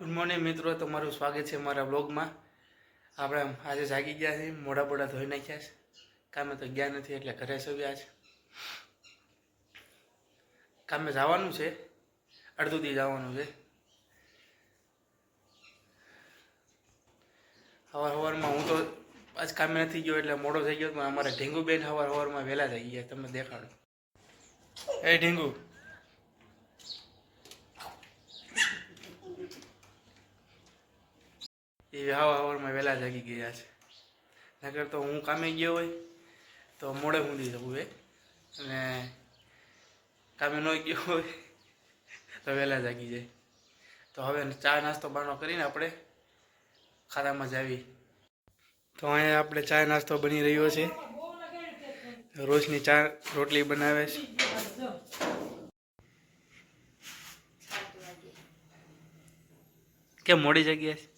Good morning મિત્રો, તમારું સ્વાગત છે મારા બ્લોગમાં આપણે આજે જાગી ગયા છીએ, મોઢા બોડા ધોઈ નાખ્યા છે. કામે તો ગયા નથી, એટલે ઘરે સવ્યા છે. કામે જવાનું છે, અડધું દી જવાનું છે. સવાર સવારમાં હું તો આજ કામે નથી ગયો, એટલે મોડો થઈ ગયો, પણ અમારે ઢીંગુબેન સવાર સવારમાં વહેલા થઈ ગયા તમે દેખાડો. એ ઢીંગુ એ હાવ આવરમાં વહેલા જાગી ગયા છે. નકર તો હું કામે ગયો હોય, તો મોડે ઊંધી જવું એ અને કામે ન ગયો હોય, તો વહેલા જાગી જાય. તો હવે ચા નાસ્તો બાનો કરીને આપણે ખાતામાં જાવી. તો અહીંયા આપણે ચા નાસ્તો બની રહ્યો છે. રોજની ચા રોટલી બનાવે છે. કેમ મોડી જગ્યા છે?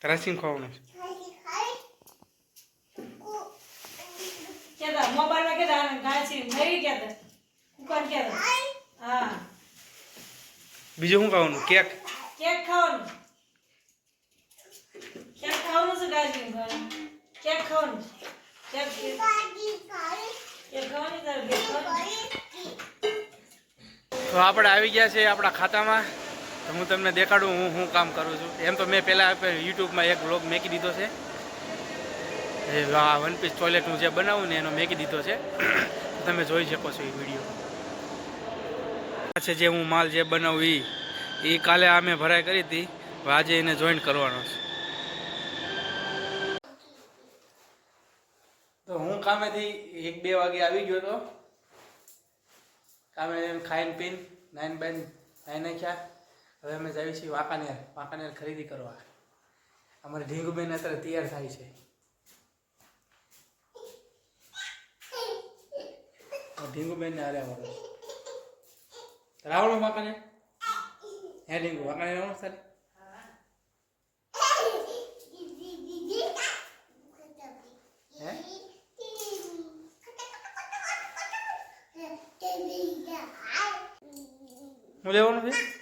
ખાવાનું છે કેદા મોબાઈલમાં કેદા ગાછી નહીં કેદા કુકર કેદા હા. બીજું શું ખાવાનું? કેક. કેક ખાવાનું. કેક ખાવાનું છે ગાજી કેક ખાવાનું કેક કેક. ખાવાની તારે તો આપણે આવી ગયા છે આપણા ખાતામાં. તો હું તમને દેખાડું, હું શું કામ કરું છું. એમ તો મેં પહેલાં યુટ્યુબમાં એક બ્લોગ મેકી દીધો છે. એ આ વન પીસ ટોયલેટ હું જે બનાવું ને એનો મેકી દીધો છે. તમે જોઈ શકો છો એ વીડિયો છે જે હું માલ જે બનાવું એ એ કાલે આ મેં ભરાઈ કરી હતી આજે એને જોઈન કરવાનો છે. તો હું કામેથી એક બે વાગે આવી ગયો તો. કામે ખાઈને પીને, નાઈન બાઈન નાઈ નાખ્યા. હવે અમે જઈએ છીએ વાંકાનેર વાંકાનેર ખરીદી કરવા. અમારે ઢીંગુબેન અત્યારે તૈયાર થાય છે. ઢીંગુબેન ને હારે અમારે રાવણો વાંકાનેર? હે ઢીંગુ, વાંકાનેર આવવાનું હે? હું લેવાનું છે?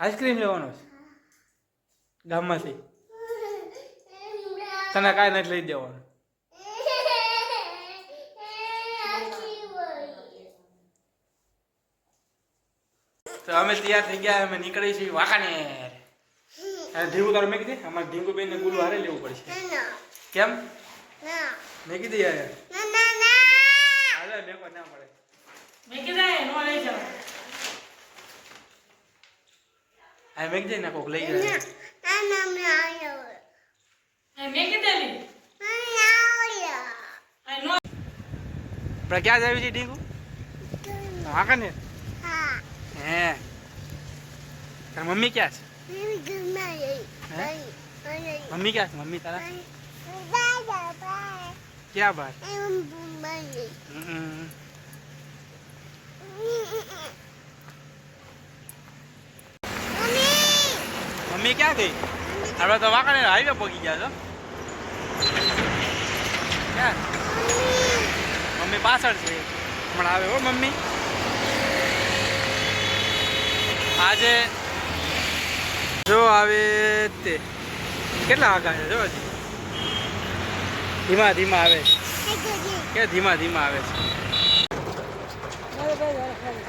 આઈસ્ક્રીમ લેવાનો છે. ગામમાંથી. તને કાંઈ નથી લઈ દેવાનું. તો અમે તૈયાર થઈ ગયા અમે નીકળી છીએ વાંકાનેર. અને ઢીંગુ તારું મેં કીધી? અમારે ધીંગુ બેન ને ગુલુ હારે લેવું પડશે. કેમ? મેં કીધી યાર. હાલે મેં કોઈ ના પડે મેં કીધા નો લઈ જાવ આ મેં કીધી ને કોક લઈ જાય મેં કીધેલી આ નો આપણે ક્યાં જાવી છે ઢીંગુ વાંકાનેર? હે. તાર મમ્મી ક્યાં છે? મમ્મી ક્યાં છે? મમ્મી તારા? ક્યાં બહાર મમ્મી ક્યાં ગઈ આપણે તો વાંકડે હાઈવે પહોંચી ગયા છો. ક્યાં? મમ્મી પાછળ છે. હમણાં આવે હો મમ્મી. આજે જો આવે તે. કેટલા વાગા છે જો હજી? ધીમા ધીમા આવે કે ધીમા ધીમા આવે છે?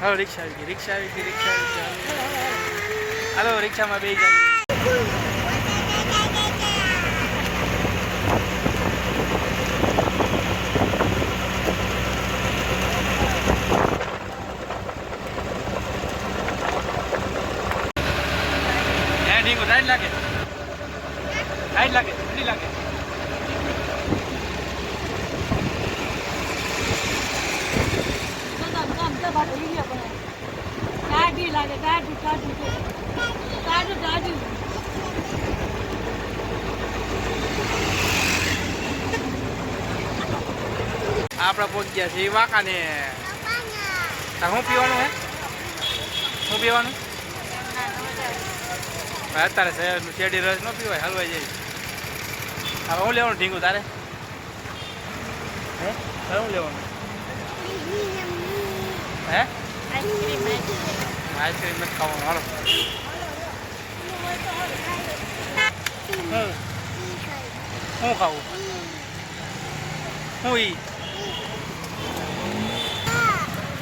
હાલો, રિક્ષા આવી ગઈ, રિક્ષા આવી ગઈ, રિક્ષા આવી હાલો, રિક્ષામાં બે જાય ઢીંગુ ટાઈટ લાગે ટાઈટ લાગે ઠંડી લાગે ટાઢી લાગે ટાઢું ટાઢું છે. ટાઢું આપણે પહોંચી ગયા છીએ વાંકાને શું પીવાનું હે? શું પીવાનું? અત્યારે શહેરનું શેરડી રસ ન પીવાય હલવાઈ જાય. હવે હું લેવાનું ઢીંગું તારે? હે? શું લેવાનું? હે? આઈસ્ક્રીમ નથી ખાવાનું હાલો. હું ખાવું? હું ઈ?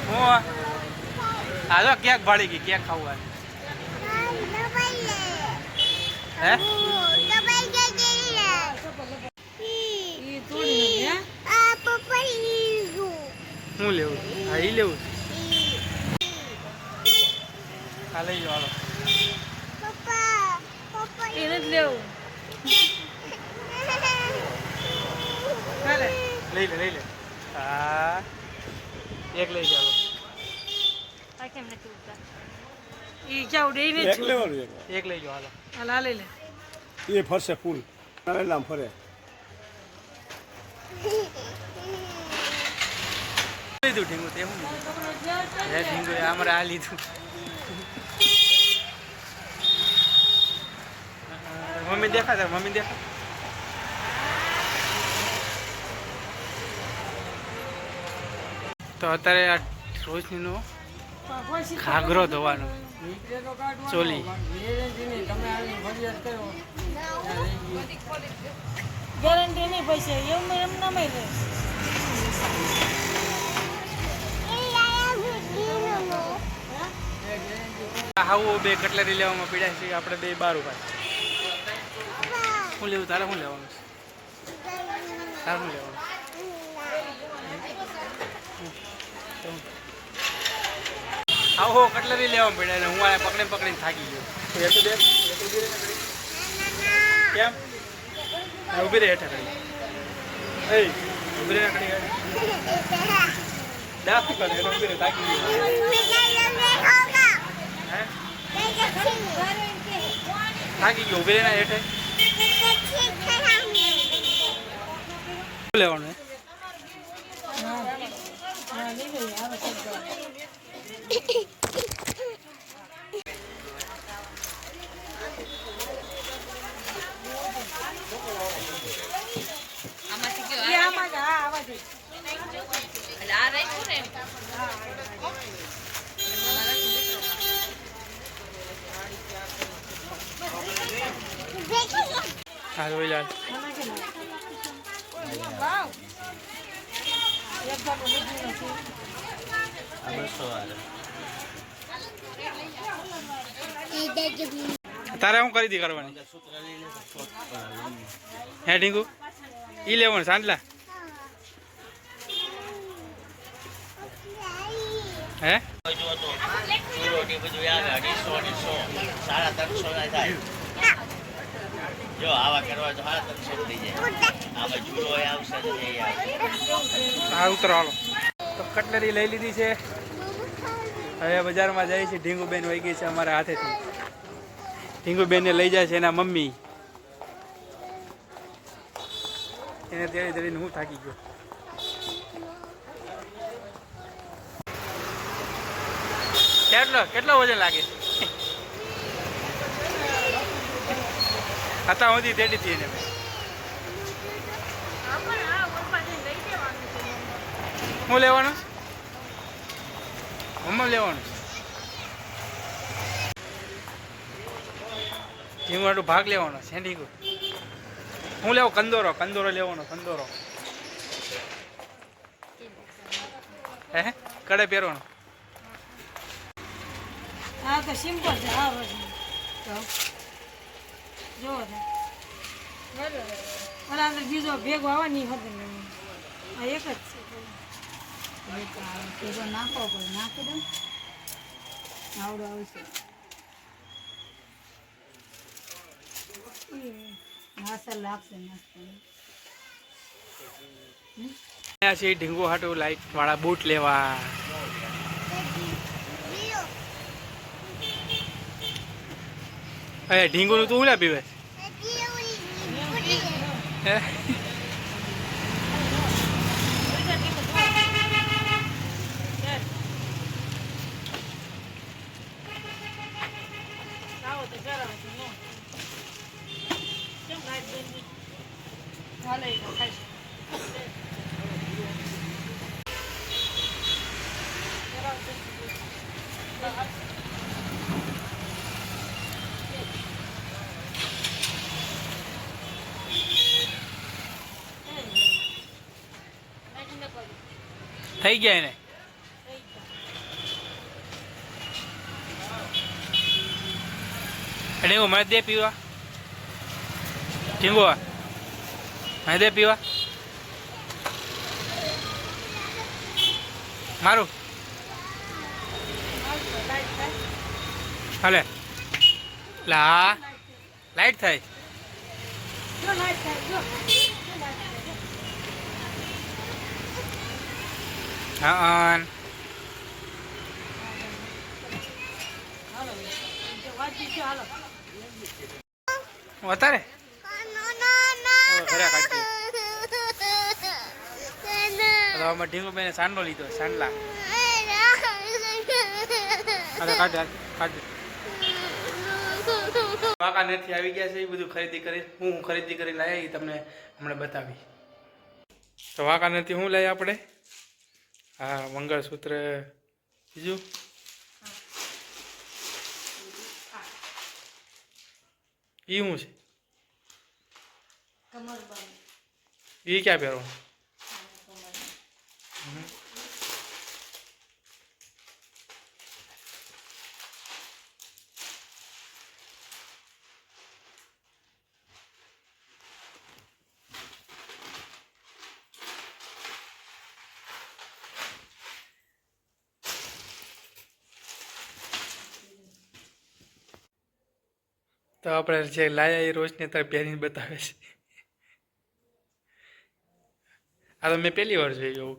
હું હાલો ક્યાંક કેક ભાળી ગઈ કેક ખાવું હે? હું લેવું? હા ઈ લેવું. હા લઈ જાઓ એને જ લેવું. લઈ લે લઈ લે. હા. એક લઈ જાઓ ઈ જાવ ડે ને એક લેવાનું એક. એક લઈ હાલો. હાલ આ લે. એ ફરશે ફૂલ. નામ ફરે. લીધું ઢીંગું તે હું હે ઢીંગું અમારે આ લીધું. મમ્મી દેખાતા મમ્મી દેખા તો અત્યારે આ રોશનીનો ઘાઘરો ધોવાનો. ચોલી. ગેરંટી નહીં પૈસે એમ એમ ના મેં હાવું બે કટલેરી લેવામાં પીડ્યા છે આપણે બે બાર ઊભા શું લેવું તારે શું લેવાનું છે? તારે શું લેવાનું આવો, કટલરી લેવા પડે ને હું આ પકડી પકડીને થાકી ગયો. એ ઊભી રહે. કેમ હેઠળ ઘડી. એ ઊભી રહે. ડાક કરે? એટલે ઊભી રહે, થાકી ગયો. થાકી ગયો ઊભી રહે હેઠે. લેવાનું હે? હા લઈ લઈએ આવે શબ્દ ઈ આમાં જ, હા આવા જ. હા જોઈ લે આમાં કે ના? વાવ. એક બાપુ લીધું નથી. તારે શું કરી દી કરવાની? હે, ઢીંગુ? ઈ લેવાનું સાંજલા. હે? જો હા, ઉતરો તો કટલેરી લઈ લીધી છે. હવે બજારમાં જાય છે, ઢીંગુબેન વહી ગઈ છે અમારા હાથેથી. ઢીંગુબેનને લઈ જાય છે એના મમ્મી. એને તેડી તેડીને હું થાકી ગયો. કેટલો કેટલો વજન લાગે? હતા સુધી તેડી હતી એને. હું લેવાનું? મમ્મા લેવાનું? ઢીંગું ભાગ લેવાનો છે હું લેવો? કંદોરો કંદોરો લેવાનો કંદોરો. હે? કડે પહેરવાનો. હા તો સિમ્પલ છે. હા તો. ઓલા અંદર બીજો ભેગો આવે નહીં. હતો આ એક જ છે. ભેગો નાખો નાખી દઉં આવડો આવશે. અહીંયા છે, ઢીંગો હાટુ લાઈટ વાળા બૂટ લેવા. અહીંયા ઢીંગોનું તું લા પીવે? Thank you. થઈ ગયા એને? ઢીંગુ મને દે પીવા? ઢીંગુ મને દે પીવા મારું હાલે લા લાઈટ થાય જો લાઈટ થાય, જો. હા હાલો. જો વાંચી છે, હાલો. અત્યારે હવે ઘરે કાઢી હવે આમાં ઢીંગુ બેને સાંડલો લીધો સાંડલા. અરે કાઢ કાઢ. કાકા નથી આવી ગયા છે એ બધું ખરીદી કરી હું હું ખરીદી કરી લાવી એ તમને હમણાં બતાવી તો વાંકા નથી શું લઈ આપણે? હા મંગળસૂત્ર બીજું? એ શું છે? એ ક્યાં પહેરો? તો આપણે જે લાયા એ રોજને અત્યારે પહેરીને બતાવે છે. આ તો મેં પહેલી વાર જોઈ એવું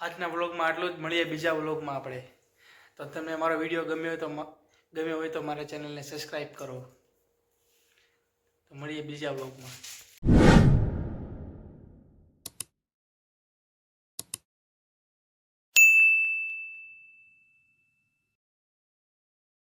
આજના વ્લોગમાં આટલું જ. મળીએ બીજા વ્લોગમાં આપણે. તો તમને મારો વીડિયો ગમ્યો હોય તો ગમ્યો હોય તો મારા ચેનલને સબસ્ક્રાઈબ કરો. તો મળીએ બીજા વ્લોગમાં